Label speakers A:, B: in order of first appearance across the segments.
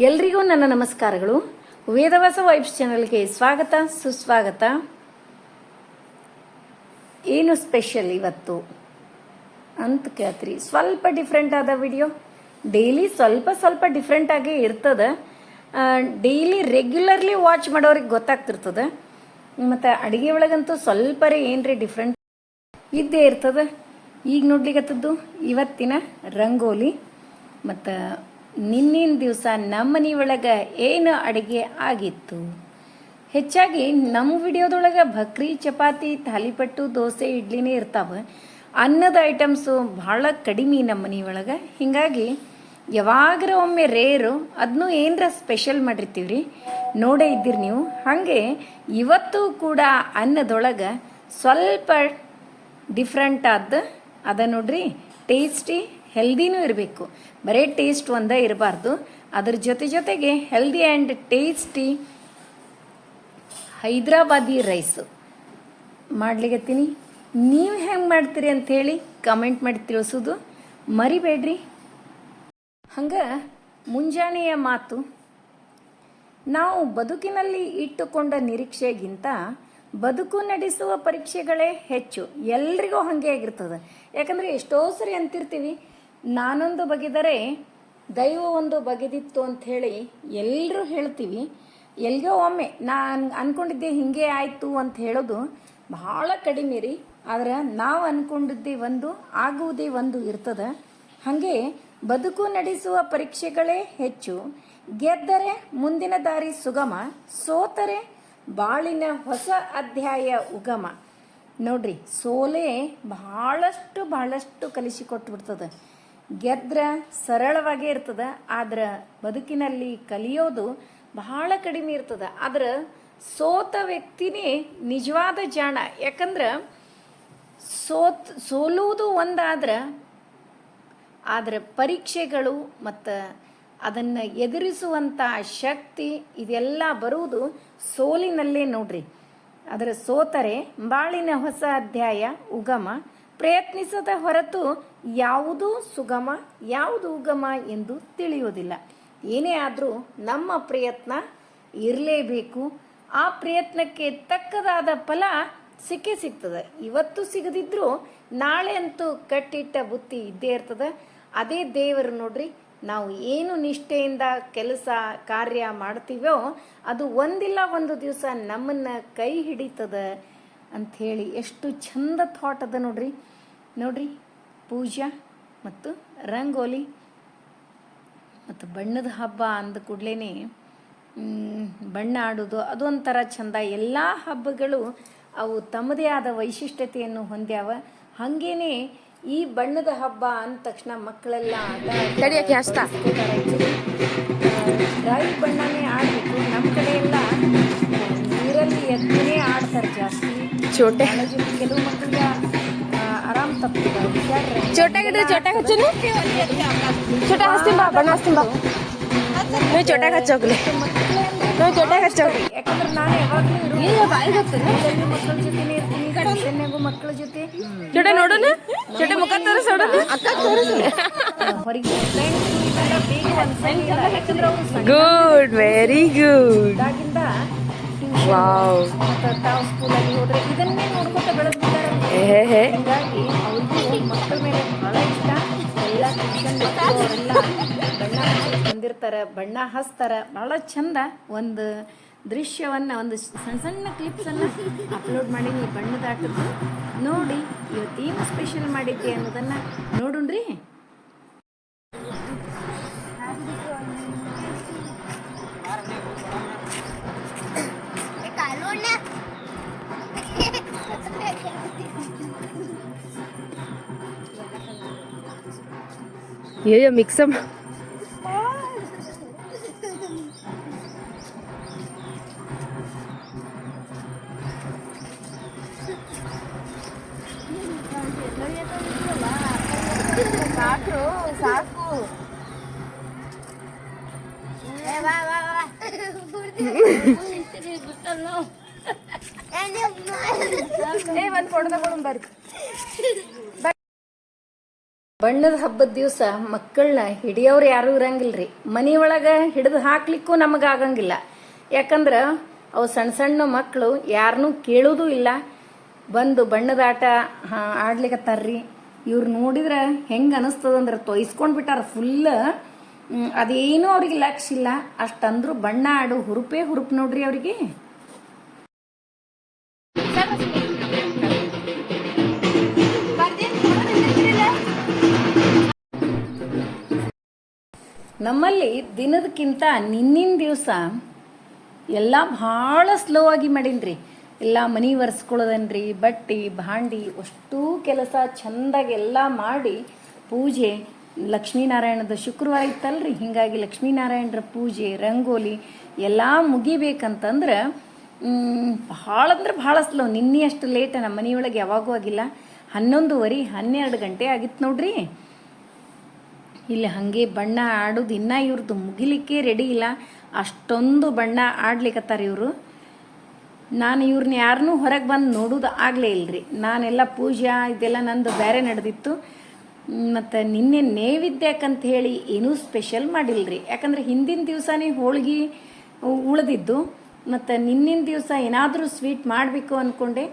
A: ಎಲ್ರಿಗೂ ನನ್ನ ನಮಸ್ಕಾರಗಳು. ವೇದವಾಸ ವೈಬ್ಸ್ ಚಾನಲ್ಗೆ ಸ್ವಾಗತ, ಸುಸ್ವಾಗತ. ಏನು ಸ್ಪೆಷಲ್ ಇವತ್ತು? ಅಂತ ಕೇಳ್ತೀರಿ. ಸ್ವಲ್ಪ ಡಿಫ್ರೆಂಟ್ ಆದ ವಿಡಿಯೋ ಡೈಲಿ ಸ್ವಲ್ಪ ಸ್ವಲ್ಪ ಡಿಫ್ರೆಂಟ್ ಆಗೇ ಇರ್ತದೆ. ಡೈಲಿ ರೆಗ್ಯುಲರ್ಲಿ ವಾಚ್ ಮಾಡೋರಿಗೆ ಗೊತ್ತಾಗ್ತಿರ್ತದೆ. ಮತ್ತು ಅಡುಗೆ ಒಳಗಂತೂ ಸ್ವಲ್ಪರೇ ಏನ್ರಿ ಡಿಫ್ರೆಂಟ್ ಇದ್ದೇ ಇರ್ತದೆ. ಈಗ ನೋಡ್ಲಿಕ್ಕತ್ತದ್ದು ಇವತ್ತಿನ ರಂಗೋಲಿ. ಮತ್ತು ನಿನ್ನಿನ ದಿವಸ ನಮ್ಮ ಮನೆ ಒಳಗೆ ಏನು ಅಡುಗೆ ಆಗಿತ್ತು? ಹೆಚ್ಚಾಗಿ ನಮ್ಮ ವಿಡಿಯೋದೊಳಗೆ ಬಕ್ರಿ ಚಪಾತಿ ತಾಲಿಪಟ್ಟು ದೋಸೆ, ಇಡ್ಲಿನೇ ಇರ್ತಾವೆ. ಅನ್ನದ ಐಟಮ್ಸು ಭಾಳ ಕಡಿಮೆ ನಮ್ಮ ಮನೆ ಒಳಗೆ ಹೀಗಾಗಿ ಯಾವಾಗರ ಒಮ್ಮೆ ರೇರು ಅದನ್ನೂ ಏನರ ಸ್ಪೆಷಲ್ ಮಾಡಿರ್ತೀವಿ ರೀ ನೋಡೇ ಇದ್ದೀರಿ ನೀವು. ಹಾಗೆ ಇವತ್ತು ಕೂಡ ಅನ್ನದೊಳಗೆ ಸ್ವಲ್ಪ ಡಿಫ್ರೆಂಟ್ ಆದ, ಅದ ನೋಡ್ರಿ, ಟೇಸ್ಟಿ, ಹೆಲ್ದಿನೂ ಇರಬೇಕು. ಬರೀ ಟೇಸ್ಟ್ ಒಂದೇ ಇರಬಾರ್ದು. ಅದ್ರ ಜೊತೆ ಜೊತೆಗೆ healthy and tasty Hyderabadi rice ಮಾಡ್ಲಿಕತ್ತೀನಿ ನೀವು ಹೆಂಗೆ ಮಾಡ್ತೀರಿ ಅಂಥೇಳಿ ಕಮೆಂಟ್ ಮಾಡಿ ತಿಳಿಸೋದು. ಮರಿಬೇಡ್ರಿ. ಹಂಗೆ ಮುಂಜಾನೆಯ ಮಾತು, ನಾವು ಬದುಕಿನಲ್ಲಿ ಇಟ್ಟುಕೊಂಡ ನಿರೀಕ್ಷೆಗಿಂತ ಬದುಕು ನಡೆಸುವ ಪರೀಕ್ಷೆಗಳೇ ಹೆಚ್ಚು. ಎಲ್ರಿಗೂ ಹಾಗೆ ಆಗಿರ್ತದೆ. ಯಾಕಂದರೆ ಎಷ್ಟೋ ಸರಿ ಅಂತಿರ್ತೀವಿ ನಾನೊಂದು ಬಗೆದರೆ ದೈವ ಒಂದು ಬಗೆದಿತ್ತು ಹೇಳಿ ಎಲ್ಲರೂ ಹೇಳ್ತೀವಿ. ಎಲ್ಲಿಗೋ ಒಮ್ಮೆ ನಾನು ಅಂದ್ಕೊಂಡಿದ್ದೆ ಹಿಂಗೆ ಆಯಿತು ಅಂತ ಹೇಳೋದು ಬಹಳ ಕಡಿಮೆ ರೀ. ಆದ್ರೆ ನಾವು ಅನ್ಕೊಂಡಿದ್ದೆ ಒಂದು, ಆಗುವುದೇ ಒಂದು ಇರ್ತದೆ. ಹಾಗೆ ಬದುಕು ನಡೆಸುವ ಪರೀಕ್ಷೆಗಳೇ ಹೆಚ್ಚು. ಗೆದ್ದರೆ ಮುಂದಿನ ದಾರಿ ಸುಗಮ, ಸೋತರೆ ಬಾಳಿನ ಹೊಸ ಅಧ್ಯಾಯ ಉಗಮ. ನೋಡ್ರಿ ಸೋಲೆ ಬಹಳಷ್ಟು ಬಹಳಷ್ಟು ಕಲಿಸಿಕೊಟ್ಬಿಡ್ತದೆ. ಗೆದ್ರ ಸರಳವಾಗೇ ಇರ್ತದೆ, ಆದ್ರೆ ಬದುಕಿನಲ್ಲಿ ಕಲಿಯೋದು ಬಹಳ ಕಡಿಮೆ ಇರ್ತದೆ. ಆದ್ರೆ ಸೋತ ವ್ಯಕ್ತಿನೇ ನಿಜವಾದ ಜಾಣ. ಯಾಕಂದ್ರೆ ಸೋತ್, ಸೋಲುವುದು ಒಂದಾದ್ರೆ, ಆದರೆ ಪರೀಕ್ಷೆಗಳು ಮತ್ತು ಅದನ್ನು ಎದುರಿಸುವಂಥ ಶಕ್ತಿ ಇದೆಲ್ಲ ಬರುವುದು ಸೋಲಿನಲ್ಲೇ ನೋಡ್ರಿ. ಅದರ ಸೋತರೆ, ಬಾಳಿನ ಹೊಸ ಅಧ್ಯಾಯ, ಉಗಮ. ಪ್ರಯತ್ನಿಸದ ಹೊರತು ಯಾವುದೂ ಸುಗಮ, ಯಾವುದು ಉಗಮ ಎಂದು ತಿಳಿಯುವುದಿಲ್ಲ. ಏನೇ ಆದರೂ ನಮ್ಮ ಪ್ರಯತ್ನ ಇರಲೇಬೇಕು. ಆ ಪ್ರಯತ್ನಕ್ಕೆ ತಕ್ಕದಾದ ಫಲ ಸಿಕ್ಕೇ ಸಿಗ್ತದೆ. ಇವತ್ತು ಸಿಗದಿದ್ರೂ ನಾಳೆ ಅಂತೂ ಕಟ್ಟಿಟ್ಟ ಬುತ್ತಿ ಇದ್ದೇ ಇರ್ತದೆ. ಅದೇ ದೇವರು ನೋಡ್ರಿ, ನಾವು ಏನು ನಿಷ್ಠೆಯಿಂದ ಕೆಲಸ, ಕಾರ್ಯ ಮಾಡ್ತೀವೋ ಅದು ಒಂದಿಲ್ಲ ಒಂದು ದಿವಸ ನಮ್ಮನ್ನು ಕೈ ಹಿಡಿತದ. ಅಂಥೇಳಿ ಎಷ್ಟು ಚಂದ ಥಾಟ್ ಅದ ನೋಡ್ರಿ. ನೋಡ್ರಿ ಪೂಜಾ ಮತ್ತು ರಂಗೋಲಿ ಮತ್ತು ಬಣ್ಣದ ಹಬ್ಬ ಅಂದ ಕೂಡಲೇ ಬಣ್ಣ ಆಡೋದು ಅದೊಂಥರ ಚಂದ. ಎಲ್ಲ ಹಬ್ಬಗಳು ಅವು ತಮ್ಮದೇ ಆದ ವೈಶಿಷ್ಟ್ಯತೆಯನ್ನು ಹೊಂದ್ಯಾವ. ಹಾಗೇನೆ ಈ ಬಣ್ಣದ ಹಬ್ಬ ಅಂದ ತಕ್ಷಣ ಮಕ್ಕಳೆಲ್ಲ. ಡ್ರೈ ಬಣ್ಣನೇ ಆಡಬೇಕು. ನಮ್ಮ ಕಡೆ ಎಲ್ಲ ನೀರಲ್ಲಿ ಎದ್ದನೇ ಆಡ್ತಾರೆ ಜಾಸ್ತಿ.
B: ಚೋಟೆ.
A: ಕೆಲವು ಮಕ್ಕಳಿಗೆ ಆರಾಮ್ ಹುಷಾರ್ರೆ
B: ಚೋಟಾಗಿದ್ರೆ ಚೋಟಾಗ ಹಚ್ಚನು? ಚೋಟ ಹಚ್ತೀನಿ ಬಾ ಬಣ್ಣ ಹಚ್ತೀನಿ ಬಾ. ನೀವು ಚೋಟಾಗ ಹಚ್ಚೋಗ್ಲಿ ನೀವು ಚೋಟಾಗ ಹಚ್ಚೋಗ್ಲಿ
A: ಯಾಕಂದ್ರೆ ನಾನು ಯಾವಾಗಲೂ
B: ಬಾಯಿಗೆ
A: ಮಕ್ಕಳ ಜೊತೆನೇ ಇರ್ತೀನಿ ಟ್ಯೂಷನ್ನಾಗೂ ಮಕ್ಕಳ ಜೊತೆ
B: ಚೋಟ ನೋಡೋಣ? ಚೋಟ ಮುಖ ತೋರಿಸ್ ನೋಡೋಣ?
A: ಹೊರಗೆ
B: ಗುಡ್ ವೆರಿ ಗುಡ್ ವಾವ್
A: ಮತ್ತು ತಾವು ಸ್ಕೂಲಲ್ಲಿ ಹೋದ್ರೆ ಇದನ್ನೇ ನೋಡ್ಕೊತ
B: ಹೇ ಹೇ.
A: ಹಿಂಗಾಗಿ ಅವ್ರಿಗೂ ಮಕ್ಕಳ ಮೇಲೆ ಭಾಳ ಇಷ್ಟ ಎಲ್ಲ ಟ್ಯೂಷನ್ ಅವರೆಲ್ಲ ಬಣ್ಣ ಹಸ್ತಾರ ಬಂದಿರ್ತಾರೆ ಬಣ್ಣ ಹಚ್ತಾರೆ. ಬಹಳ ಚಂದ ಒಂದು ದೃಶ್ಯವನ್ನು ಒಂದು ಸಣ್ಣ ಸಣ್ಣ ಕ್ಲಿಪ್ಸನ್ನು ಅಪ್ಲೋಡ್ ಮಾಡಿ ನೀವು ಬಣ್ಣದ ಆಟದ್ದು ನೋಡಿ ಇವತ್ತೇನು ಸ್ಪೆಷಲ್ ಮಾಡಿದ್ದೆ ಅನ್ನೋದನ್ನು ನೋಡುಣ್ರಿ.
B: ஐயோ மிக்சம் ఏ వన్ కొడదా కూడా
A: ಬಣ್ಣದ ಹಬ್ಬದ ದಿವಸ ಮಕ್ಕಳನ್ನ ಹಿಡಿಯೋರು ಯಾರೂ ಇರಂಗಿಲ್ರಿ. ಮನೆಯೊಳಗೆ ಹಿಡಿದು ಹಾಕ್ಲಿಕ್ಕೂ ನಮಗೆ ಆಗಂಗಿಲ್ಲ ಯಾಕಂದ್ರೆ ಅವು ಸಣ್ಣ ಸಣ್ಣ ಮಕ್ಕಳು ಯಾರನ್ನೂ ಕೇಳೋದು ಇಲ್ಲ. ಬಂದು ಬಣ್ಣದ ಆಟ ಆಡ್ಲಿಕ್ಕತ್ತಾರ್ರಿ ಇವ್ರು ನೋಡಿದ್ರೆ ಹೆಂಗೆ ಅನಿಸ್ತದಂದ್ರೆ ತೊಯ್ಸ್ಕೊಂಡು ಬಿಟ್ಟಾರ ಫುಲ್ ಅದೇನೂ ಅವ್ರಿಗೆ ಲಕ್ಷ ಇಲ್ಲ. ಅಷ್ಟಂದ್ರೂ ಬಣ್ಣ ಆಡು ಹುರುಪೇ ಹುರುಪು ನೋಡ್ರಿ ಅವ್ರಿಗೆ. ನಮ್ಮಲ್ಲಿ ದಿನದಕ್ಕಿಂತ ನಿನ್ನಿನ ದಿವಸ ಎಲ್ಲ ಭಾಳ ಸ್ಲೋ ಆಗಿ ಮಾಡೀನ್ರಿ. ಎಲ್ಲ ಮನೆ ಒರೆಸ್ಕೊಳ್ಳೋದನ್ರಿ ಬಟ್ಟೆ, ಭಾಂಡಿ, ಅಷ್ಟೂ ಕೆಲಸ ಚೆಂದಾಗಿ ಎಲ್ಲ ಮಾಡಿ ಪೂಜೆ. ಲಕ್ಷ್ಮೀನಾರಾಯಣದ ಶುಕ್ರವಾರ ಇತ್ತಲ್ರಿ, ಹಿಂಗಾಗಿ ಲಕ್ಷ್ಮೀನಾರಾಯಣರ ಪೂಜೆ, ರಂಗೋಲಿ ಎಲ್ಲ ಮುಗಿಬೇಕಂತಂದ್ರೆ ಭಾಳ ಅಂದ್ರೆ ಭಾಳ ಸ್ಲೋ ನಿನ್ನೆ ಅಷ್ಟು ಲೇಟ್ ನಮ್ಮ ಮನೆಯೊಳಗೆ ಯಾವಾಗೂ ಆಗಿಲ್ಲ. ಹನ್ನೊಂದುವರೆ, ಹನ್ನೆರಡು ಗಂಟೆ ಆಗಿತ್ತು ನೋಡ್ರಿ. ಇಲ್ಲಿ ಹಾಗೆ ಬಣ್ಣ ಆಡೋದು ಇನ್ನೂ ಇವ್ರದ್ದು ಮುಗಿಲಿಕ್ಕೆ ರೆಡಿ ಇಲ್ಲ. ಅಷ್ಟೊಂದು ಬಣ್ಣ ಆಡ್ಲಿಕತ್ತಾರ ಇವರು. ನಾನು ಇವ್ರನ್ನ ಯಾರನ್ನೂ ಹೊರಗೆ ಬಂದು ನೋಡೋದು ಆಗಲೇ ಇಲ್ಲರಿ ನಾನೆಲ್ಲ ಪೂಜಾ, ಇದೆಲ್ಲ ನಂದು ಬೇರೆ ನಡೆದಿತ್ತು. ಮತ್ತು ನಿನ್ನೆ ನೈವೇದ್ಯಕ್ಕಂತ ಹೇಳಿ ಏನೂ ಸ್ಪೆಷಲ್ ಮಾಡಿಲ್ರಿ. ಯಾಕಂದ್ರೆ ಹಿಂದಿನ ದಿವಸನೇ ಹೋಳಿಗೆ ಉಳಿದಿದ್ದು. ಮತ್ತು ನಿನ್ನಿನ ದಿವಸ ಏನಾದರೂ ಸ್ವೀಟ್ ಮಾಡಬೇಕು ಅಂದ್ಕೊಂಡೆ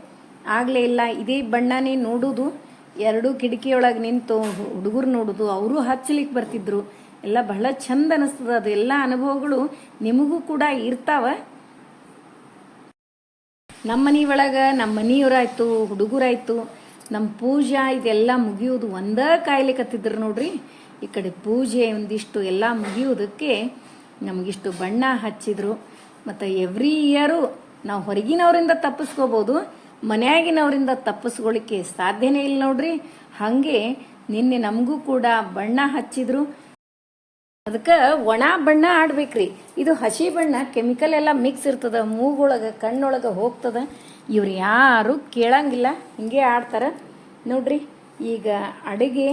A: ಆಗಲೇ ಇಲ್ಲ, ಇದೇ ಬಣ್ಣನೇ ನೋಡೋದು. ಎರಡೂ ಕಿಟಕಿಯೊಳಗೆ ನಿಂತು ಹುಡುಗರು ನೋಡೋದು, ಅವರು ಹಚ್ಚಲಿಕ್ಕೆ ಬರ್ತಿದ್ರು. ಎಲ್ಲ ಬಹಳ ಚಂದ ಅನಿಸ್ತದ ಅದು. ಎಲ್ಲ ಅನುಭವಗಳು ನಿಮಗೂ ಕೂಡ ಇರ್ತಾವ. ನಮ್ಮ ಮನೆ ಒಳಗೆ ನಮ್ಮ ಮನೆಯವರಾಯ್ತು, ಹುಡುಗರಾಯ್ತು, ನಮ್ಮ ಪೂಜಾ ಇದೆಲ್ಲ ಮುಗಿಯೋದು ಒಂದೇ ಕಾಯ್ಲಿಕತ್ತಿದ್ರು ನೋಡ್ರಿ. ಈ ಕಡೆ ಪೂಜೆ ಒಂದಿಷ್ಟು ಎಲ್ಲ ಮುಗಿಯೋದಕ್ಕೆ ನಮಗಿಷ್ಟು ಬಣ್ಣ ಹಚ್ಚಿದ್ರು. ಮತ್ತು ಎವ್ರಿ ಇಯರು ನಾವು ಹೊರಗಿನವರಿಂದ ತಪ್ಪಿಸ್ಕೋಬೋದು. ಮನ್ಯಾಗಿನವರಿಂದ ತಪ್ಪಿಸ್ಕೊಳ್ಳಿಕ್ಕೆ ಸಾಧ್ಯನೇ ಇಲ್ಲ ನೋಡ್ರಿ. ಹಾಗೆ ನಿನ್ನೆ ನಮಗೂ ಕೂಡ ಬಣ್ಣ ಹಚ್ಚಿದ್ರು. ಅದಕ್ಕೆ ಒಣ ಬಣ್ಣ ಆಡ್ಬೇಕ್ರಿ. ಇದು ಹಸಿ ಬಣ್ಣ, ಕೆಮಿಕಲ್ ಎಲ್ಲ ಮಿಕ್ಸ್ ಇರ್ತದ ಮೂಗೊಳಗೆ ಕಣ್ಣೊಳಗೆ ಹೋಗ್ತದ. ಇವ್ರು ಯಾರು ಕೇಳಂಗಿಲ್ಲ, ಹಿಂಗೆ ಆಡ್ತಾರ. ನೋಡ್ರಿ, ಈಗ ಅಡುಗೆ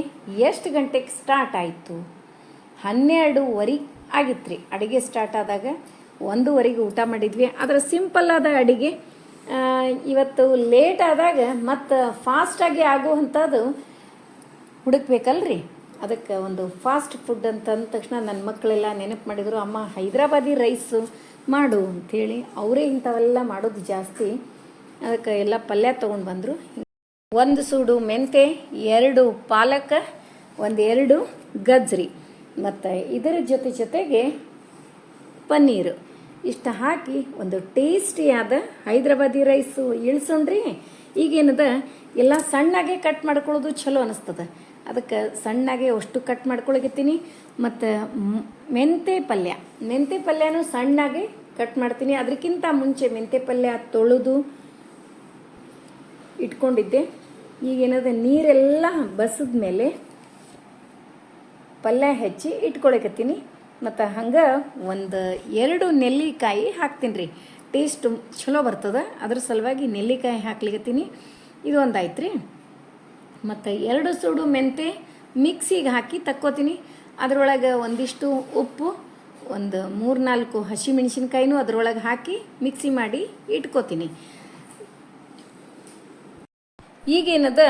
A: ಎಷ್ಟು ಗಂಟೆಗೆ ಸ್ಟಾರ್ಟ್ ಆಯಿತು? ಹನ್ನೆರಡುವರೆ ಆಗಿತ್ತು ರೀ ಅಡುಗೆ ಸ್ಟಾರ್ಟ್ ಆದಾಗ ಒಂದೂವರೆಗೆ ಊಟ ಮಾಡಿದ್ವಿ. ಆದರೆ ಸಿಂಪಲ್ ಆದ ಅಡುಗೆ ಇವತ್ತು ಲೇಟ್ ಆದಾಗ ಮತ್ತು ಫಾಸ್ಟಾಗಿ ಆಗುವಂಥದ್ದು ಹುಡುಕ್ಬೇಕಲ್ರಿ? ಅದಕ್ಕೆ ಒಂದು ಫಾಸ್ಟ್ ಫುಡ್ ಅಂತ ಅಂದ ತಕ್ಷಣ ನನ್ನ ಮಕ್ಕಳೆಲ್ಲ ನೆನಪು ಮಾಡಿದರು, ಅಮ್ಮ, ಹೈದ್ರಾಬಾದಿ ರೈಸು ಮಾಡು ಅಂಥೇಳಿ ಅವರೇ ಇಂಥವೆಲ್ಲ ಮಾಡೋದು ಜಾಸ್ತಿ. ಅದಕ್ಕೆ ಎಲ್ಲ ಪಲ್ಯ ತೊಗೊಂಡು ಬಂದರು. ಒಂದು ಸೂಡು ಮೆಂತೆ, ಎರಡು ಪಾಲಕ ಎರಡು ಗಜ್ರಿ. ಮತ್ತು ಇದರ ಜೊತೆ ಜೊತೆಗೆ ಪನ್ನೀರು. ಇಷ್ಟು ಹಾಕಿ ಒಂದು ಟೇಸ್ಟಿಯಾದ ಹೈದ್ರಾಬಾದಿ ರೈಸು ಇಳಿಸೋಣ್ರಿ. ಈಗೇನದ ಎಲ್ಲ ಸಣ್ಣಗೆ ಕಟ್ ಮಾಡ್ಕೊಳ್ಳೋದು ಚಲೋ ಅನಿಸ್ತದ. ಅದಕ್ಕೆ ಸಣ್ಣಗೆ ಅಷ್ಟು ಕಟ್ ಮಾಡ್ಕೊಳಕತ್ತೀನಿ. ಮತ್ತು ಮೆಂತೆ ಪಲ್ಯ. ಮೆಂತೆ ಪಲ್ಯನೂ ಸಣ್ಣಗೆ ಕಟ್ ಮಾಡ್ತೀನಿ. ಅದಕ್ಕಿಂತ ಮುಂಚೆ ಮೆಂತೆ ಪಲ್ಯ ತೊಳೆದು ಇಟ್ಕೊಂಡಿದ್ದೆ. ಈಗೇನದ ನೀರೆಲ್ಲ ಬಸದ ಮೇಲೆ ಪಲ್ಯ ಹೆಚ್ಚಿ ಇಟ್ಕೊಳಕತ್ತೀನಿ. ಮತ್ತು ಹಂಗೆ ಒಂದು ಎರಡು ನೆಲ್ಲಿಕಾಯಿ ಹಾಕ್ತೀನಿ ರೀ. ಟೇಸ್ಟ್ ಚಲೋ ಬರ್ತದೆ. ಅದ್ರ ಸಲುವಾಗಿ ನೆಲ್ಲಿಕಾಯಿ ಹಾಕ್ಲಿಕತ್ತೀನಿ ಇದು ಒಂದು ಆಯ್ತು ರೀ ಮತ್ತು ಎರಡು ಸೂಡು ಮೆಂತೆ ಮಿಕ್ಸಿಗೆ ಹಾಕಿ ತಕ್ಕೋತೀನಿ. ಅದರೊಳಗೆ ಒಂದಿಷ್ಟು ಉಪ್ಪು, ಒಂದು ಮೂರು ನಾಲ್ಕು ಹಸಿಮೆಣಸಿನ್ಕಾಯಿನೂ ಅದರೊಳಗೆ ಹಾಕಿ ಮಿಕ್ಸಿ ಮಾಡಿ ಇಟ್ಕೋತೀನಿ. ಈಗೇನದ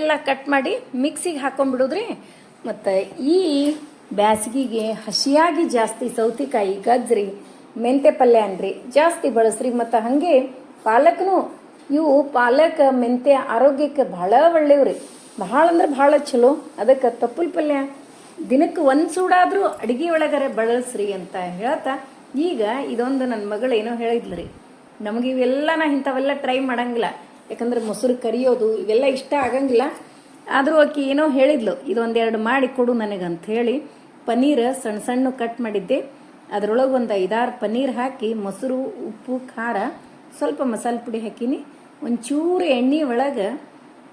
A: ಎಲ್ಲ ಕಟ್ ಮಾಡಿ ಮಿಕ್ಸಿಗೆ ಹಾಕೊಂಡ್ಬಿಡೋದ್ರಿ. ಮತ್ತು ಈ ಬ್ಯಾಸಗಿಗೆ ಹಸಿಯಾಗಿ ಜಾಸ್ತಿ ಸೌತಿಕಾಯಿ, ಗಜ್ರಿ ಮೆಂತೆ ಪಲ್ಯ ಅನ್ರಿ. ಜಾಸ್ತಿ ಬಳಸ್ರಿ ಮತ್ತು ಹಾಗೆ ಪಾಲಕ್ನು. ಇವು ಪಾಲಕ್ ಮೆಂತೆ ಆರೋಗ್ಯಕ್ಕೆ ಭಾಳ ಒಳ್ಳೆಯವ್ರಿ ಭಾಳ ಅಂದ್ರೆ ಭಾಳ ಚಲೋ. ಅದಕ್ಕೆ ತಪ್ಪಲ್ ಪಲ್ಯ ದಿನಕ್ಕೆ ಒಂದು ಸೂಡಾದರೂ ಅಡುಗೆ ಒಳಗರೆ ಬಳಸ್ರಿ ಅಂತ ಹೇಳ್ತಾ. ಈಗ ಇದೊಂದು ನನ್ನ ಮಗಳು ಏನೋ ಹೇಳಿದ್ಲು ರೀ ನಮಗೆ ಇವೆಲ್ಲ ನಾ ಇಂಥವೆಲ್ಲ ಟ್ರೈ ಮಾಡಂಗಿಲ್ಲ. ಯಾಕಂದ್ರೆ ಮೊಸರು ಕರಿಯೋದು ಇವೆಲ್ಲ ಇಷ್ಟ ಆಗಂಗಿಲ್ಲ. ಆದರೂ ಆಕೆ ಏನೋ ಹೇಳಿದ್ಲು ಇದೊಂದೆರಡು ಮಾಡಿ ಕೊಡು ನನಗಂತ ಹೇಳಿ. ಪನ್ನೀರ್ ಸಣ್ಣ ಸಣ್ಣ ಕಟ್ ಮಾಡಿದ್ದೆ. ಅದರೊಳಗೆ ಒಂದು ಐದಾರು ಪನ್ನೀರ್ ಹಾಕಿ, ಮೊಸರು, ಉಪ್ಪು, ಖಾರ, ಸ್ವಲ್ಪ ಮಸಾಲೆ ಪುಡಿ ಹಾಕಿನಿ. ಒಂಚೂರು ಎಣ್ಣೆ ಒಳಗೆ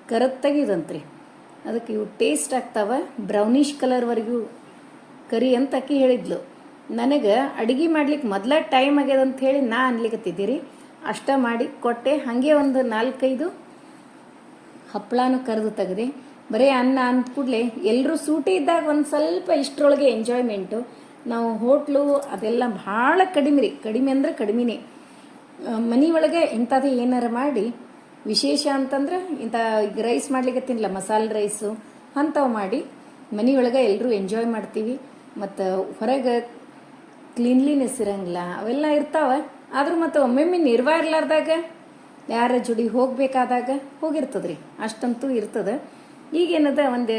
A: ಕರತ್ ಅದಕ್ಕೆ ಇವು ಟೇಸ್ಟ್ ಆಗ್ತಾವ. ಬ್ರೌನಿಷ್ ಕಲರ್ವರೆಗೂ ಕರಿ ಅಂತ ಅಕ್ಕಿ ಹೇಳಿದ್ಲು. ನನಗೆ ಅಡುಗೆ ಮಾಡ್ಲಿಕ್ಕೆ ಮೊದಲ ಟೈಮ್ ಆಗ್ಯದ ಅಂತ ಹೇಳಿ ನಾ ಅನ್ಲಿಕತ್ತಿದ್ದೀರಿ. ಅಷ್ಟ ಮಾಡಿ ಕೊಟ್ಟೆ. ಹಾಗೆ ಒಂದು ನಾಲ್ಕೈದು ಹಪ್ಪಳಾನು ಕರೆದು ತೆಗೆದೆ. ಬರೀ ಅನ್ನ ಅಂದ ಕೂಡಲೇ ಎಲ್ಲರೂ ಸೂಟಿ ಇದ್ದಾಗ ಒಂದು ಸ್ವಲ್ಪ ಇಷ್ಟರೊಳಗೆ ಎಂಜಾಯ್ಮೆಂಟು ನಾವು ಹೋಟ್ಲು ಅದೆಲ್ಲ ಭಾಳ ಕಡಿಮೆ ರೀ. ಕಡಿಮೆ ಅಂದ್ರೆ ಕಡಿಮೆನೇ. ಮನೆ ಒಳಗೆ ಇಂಥದ್ದು ಏನಾರ ಮಾಡಿ, ವಿಶೇಷ ಅಂತಂದ್ರೆ ಇಂಥ ಈಗ ರೈಸ್ ಮಾಡ್ಲಿಕ್ಕೆ ತಿನ್ನಲ್ಲ ಮಸಾಲೆ ರೈಸು ಅಂಥವು ಮಾಡಿ ಮನೆಯೊಳಗೆ ಎಲ್ಲರೂ ಎಂಜಾಯ್ ಮಾಡ್ತೀವಿ. ಮತ್ತು ಹೊರಗೆ ಕ್ಲೀನ್ಲಿನೆಸ್ ಇರಂಗಿಲ್ಲ, ಅವೆಲ್ಲ ಇರ್ತಾವ. ಆದರೂ ಮತ್ತು ಒಮ್ಮೊಮ್ಮೆ ನಿರ್ವಾ ಇರ್ಲಾರ್ದಾಗ, ಯಾರ ಜೋಡಿ ಹೋಗ್ಬೇಕಾದಾಗ ಹೋಗಿರ್ತದ್ರಿ. ಅಷ್ಟಂತೂ ಇರ್ತದ. ಈಗೇನದ ಒಂದು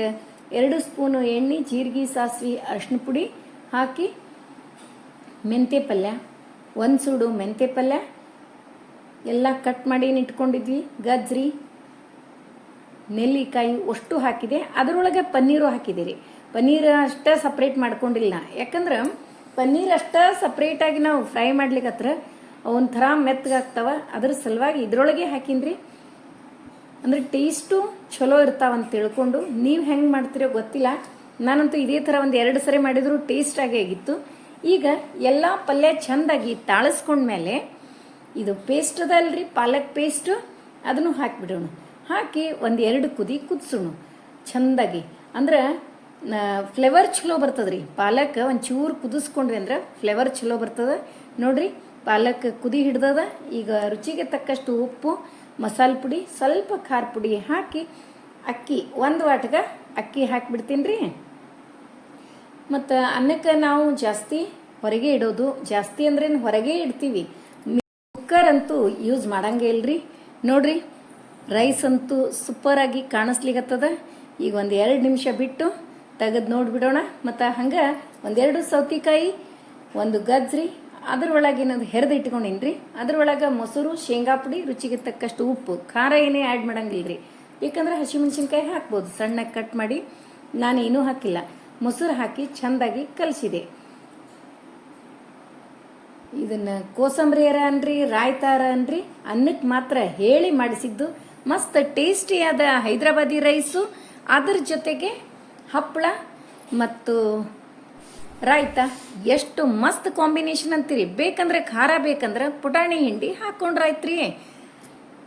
A: ಎರಡು ಸ್ಪೂನು ಎಣ್ಣೆ, ಜೀರಿಗೆ, ಸಾಸಿವೆ ಅರಿಶಿನ ಪುಡಿ ಹಾಕಿ ಮೆಂತ್ಯ ಪಲ್ಯ, ಒಂದು ಸೂಡು ಮೆಂತ್ಯ ಪಲ್ಯ. ಎಲ್ಲ ಕಟ್ ಮಾಡಿ ಇಟ್ಕೊಂಡಿದ್ವಿ? ಗಜ್ರಿ, ನೆಲ್ಲಿಕಾಯಿ ಅಷ್ಟು ಹಾಕಿದೆ. ಅದರೊಳಗೆ ಪನ್ನೀರು ಹಾಕಿದ್ದೀರಿ. ಪನ್ನೀರ್ ಅಷ್ಟೇ ಸಪ್ರೇಟ್ ಮಾಡ್ಕೊಂಡಿಲ್ಲ. ಯಾಕಂದ್ರೆ ಪನ್ನೀರ್ ಅಷ್ಟೇ ಸಪ್ರೇಟಾಗಿ ನಾವು ಫ್ರೈ ಮಾಡ್ಲಿಕ್ಕೆ ಹತ್ರ ಒಂಥರ ಮೆತ್ತಗಾಗ್ತವ ಅದ್ರ ಸಲುವಾಗಿ ಇದ್ರೊಳಗೆ ಹಾಕಿನ್ರಿ. ಅಂದ್ರೆ ಟೇಸ್ಟು ಚಲೋ ಇರ್ತಾವ ಅಂತ ತಿಳ್ಕೊಂಡು ನೀವು ಹೆಂಗೆ ಮಾಡ್ತೀರೋ ಗೊತ್ತಿಲ್ಲ. ನಾನಂತೂ ಇದೇ ಥರ ಒಂದು ಎರಡು ಸರಿ ಮಾಡಿದ್ರು ಟೇಸ್ಟ್ ಆಗೇ ಆಗಿತ್ತು. ಈಗ ಎಲ್ಲ ಪಲ್ಯ ಚೆಂದಾಗಿ ತಾಳಿಸ್ಕೊಂಡ್ಮೇಲೆ ಇದು ಪೇಸ್ಟ್ ಅದಲ್ರಿ ಪಾಲಕ್ ಪೇಸ್ಟ್ ಅದನ್ನು ಹಾಕಿಬಿಡೋಣ. ಹಾಕಿ ಒಂದು ಎರಡು ಕುದಿ ಕುದಿಸೋಣ ಚಂದಾಗಿ. ಅಂದ್ರೆ ಫ್ಲೇವರ್ ಚಲೋ ಬರ್ತದ್ರಿ. ಪಾಲಕ್ ಒಂಚೂರು ಕುದಿಸ್ಕೊಂಡ್ವಿ ಅಂದ್ರೆ ಫ್ಲೇವರ್ ಚಲೋ ಬರ್ತದೆ. ನೋಡ್ರಿ, ಪಾಲಕ್ ಕುದಿ ಹಿಡ್ದದ. ಈಗ ರುಚಿಗೆ ತಕ್ಕಷ್ಟು ಉಪ್ಪು ಮಸಾಲೆ ಪುಡಿ, ಸ್ವಲ್ಪ ಖಾರ ಪುಡಿ ಹಾಕಿ, ಅಕ್ಕಿ, ಒಂದು ವಾಟಗ ಅಕ್ಕಿ ಹಾಕಿಬಿಡ್ತೀನಿ ರೀ. ಮತ್ತು ಅನ್ನಕ್ಕೆ ನಾವು ಜಾಸ್ತಿ ಹೊರಗೆ ಇಡೋದು, ಜಾಸ್ತಿ ಅಂದ್ರೆ ಹೊರಗೆ ಇಡ್ತೀವಿ. ಕುಕ್ಕರ್ ಅಂತೂ ಯೂಸ್ ಮಾಡಂಗೇ ಇಲ್ರಿ. ನೋಡ್ರಿ ರೈಸ್ ಅಂತೂ ಸೂಪರ್ ಆಗಿ ಕಾಣಿಸ್ಲಿಕತ್ತದ. ಈಗ ಒಂದು ಎರಡು ನಿಮಿಷ ಬಿಟ್ಟು ತೆಗೆದು ನೋಡಿಬಿಡೋಣ. ಮತ್ತು ಹಂಗೆ ಒಂದೆರಡು ಸೌತಿಕಾಯಿ, ಒಂದು ಗಜ್ರಿ ಅದ್ರೊಳಗೇನದು ಹೆರೆದು ಇಟ್ಕೊಂಡಿನ್ರಿ? ಅದ್ರೊಳಗೆ ಮೊಸರು, ಶೇಂಗಾ ಪುಡಿ, ರುಚಿಗೆ ತಕ್ಕಷ್ಟು ಉಪ್ಪು, ಖಾರ ಏನೇ ಆ್ಯಡ್ ಮಾಡಂಗಿಲ್ರಿ. ಬೇಕಂದ್ರೆ ಹಸಿಮೆಣಸಿನ್ಕಾಯಿ ಹಾಕ್ಬೋದು. ಸಣ್ಣಗೆ ಕಟ್ ಮಾಡಿ ನಾನು ಏನೂ ಹಾಕಿಲ್ಲ. ಮೊಸರು ಹಾಕಿ ಚೆಂದಾಗಿ ಕಲಿಸಿದೆ. ಇದನ್ನ ಕೋಸಂಬರಿಯರ ಅನ್ರಿ, ರಾಯ್ತಾರ ಅನ್ರಿ ಅನ್ನಕ್ಕೆ ಮಾತ್ರ ಹೇಳಿ ಮಾಡಿಸಿದ್ದು ಮಸ್ತ್ ಟೇಸ್ಟಿಯಾದ ಹೈದ್ರಾಬಾದಿ ರೈಸು. ಅದರ ಜೊತೆಗೆ ಹಪ್ಪಳ ಮತ್ತು ರಾಯ್ತ, ಎಷ್ಟು ಮಸ್ತ್ ಕಾಂಬಿನೇಷನ್ ಅಂತೀರಿ. ಬೇಕಂದ್ರೆ ಖಾರ, ಬೇಕಂದ್ರೆ ಪುಟಾಣಿ ಹಿಂಡಿ ಹಾಕೊಂಡ್ರಾಯ್ತ್ರಿ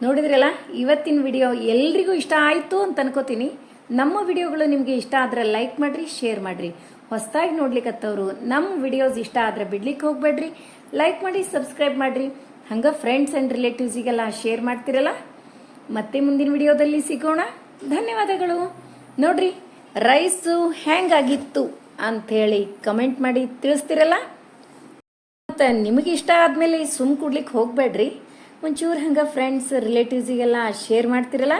A: ನೋಡಿದ್ರಲ್ಲ, ಇವತ್ತಿನ ವಿಡಿಯೋ ಎಲ್ರಿಗೂ ಇಷ್ಟ ಆಯಿತು ಅಂತ ಅನ್ಕೋತೀನಿ. ನಮ್ಮ ವಿಡಿಯೋಗಳು ನಿಮಗೆ ಇಷ್ಟ ಆದ್ರೆ ಲೈಕ್ ಮಾಡಿರಿ ಶೇರ್ ಮಾಡಿರಿ. ಹೊಸದಾಗಿ ನೋಡ್ಲಿಕ್ಕತ್ತವರು ನಮ್ಮ ವಿಡಿಯೋಸ್ ಇಷ್ಟ ಆದ್ರೆ ಬಿಡ್ಲಿಕ್ಕೆ ಹೋಗ್ಬೇಡ್ರಿ. ಲೈಕ್ ಮಾಡಿ ಸಬ್ಸ್ಕ್ರೈಬ್ ಮಾಡಿರಿ. ಹಂಗೆ ಫ್ರೆಂಡ್ಸ್ ಆ್ಯಂಡ್ ರಿಲೇಟಿವ್ಸಿಗೆಲ್ಲ ಶೇರ್ ಮಾಡ್ತಿರಲ್ಲ? ಮತ್ತೆ ಮುಂದಿನ ವಿಡಿಯೋದಲ್ಲಿ ಸಿಗೋಣ. ಧನ್ಯವಾದಗಳು. ನೋಡ್ರಿ, ರೈಸು ಹೆಂಗಾಗಿತ್ತು ಅಂಥೇಳಿ ಕಮೆಂಟ್ ಮಾಡಿ ತಿಳಿಸ್ತಿರಲ್ಲ? ಮತ್ತು ನಿಮಗೆ ಇಷ್ಟ ಆದಮೇಲೆ ಸುಮ್ ಕುಡ್ಲಿಕ್ಕೆ ಹೋಗಬೇಡ್ರಿ. ಒಂಚೂರು ಹಂಗೆ ಫ್ರೆಂಡ್ಸ್ ರಿಲೇಟಿವ್ಸಿಗೆಲ್ಲ ಶೇರ್ ಮಾಡ್ತಿರಲ್ಲ?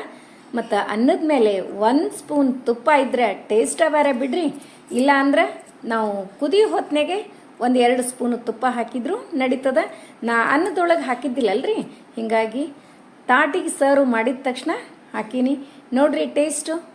A: ಮತ್ತು ಅನ್ನದ ಮೇಲೆ ಒಂದು ಸ್ಪೂನ್ ತುಪ್ಪ ಇದ್ದರೆ ಟೇಸ್ಟ ಬೇರೆ ಬಿಡ್ರಿ. ಇಲ್ಲ ಅಂದ್ರೆ ನಾವು ಕುದಿ ಹೊತ್ತನೆಗೆ ಒಂದು ಎರಡು ಸ್ಪೂನು ತುಪ್ಪ ಹಾಕಿದ್ರು ನಡೀತದ. ನಾ ಅನ್ನದೊಳಗೆ ಹಾಕಿದ್ದಿಲ್ಲಲ್ರಿ. ಹಿಂಗಾಗಿ ತಾಟಿಗೆ ಸರ್ವ್ ಮಾಡಿದ ತಕ್ಷಣ ಹಾಕೀನಿ. ನೋಡ್ರಿ ಟೇಸ್ಟು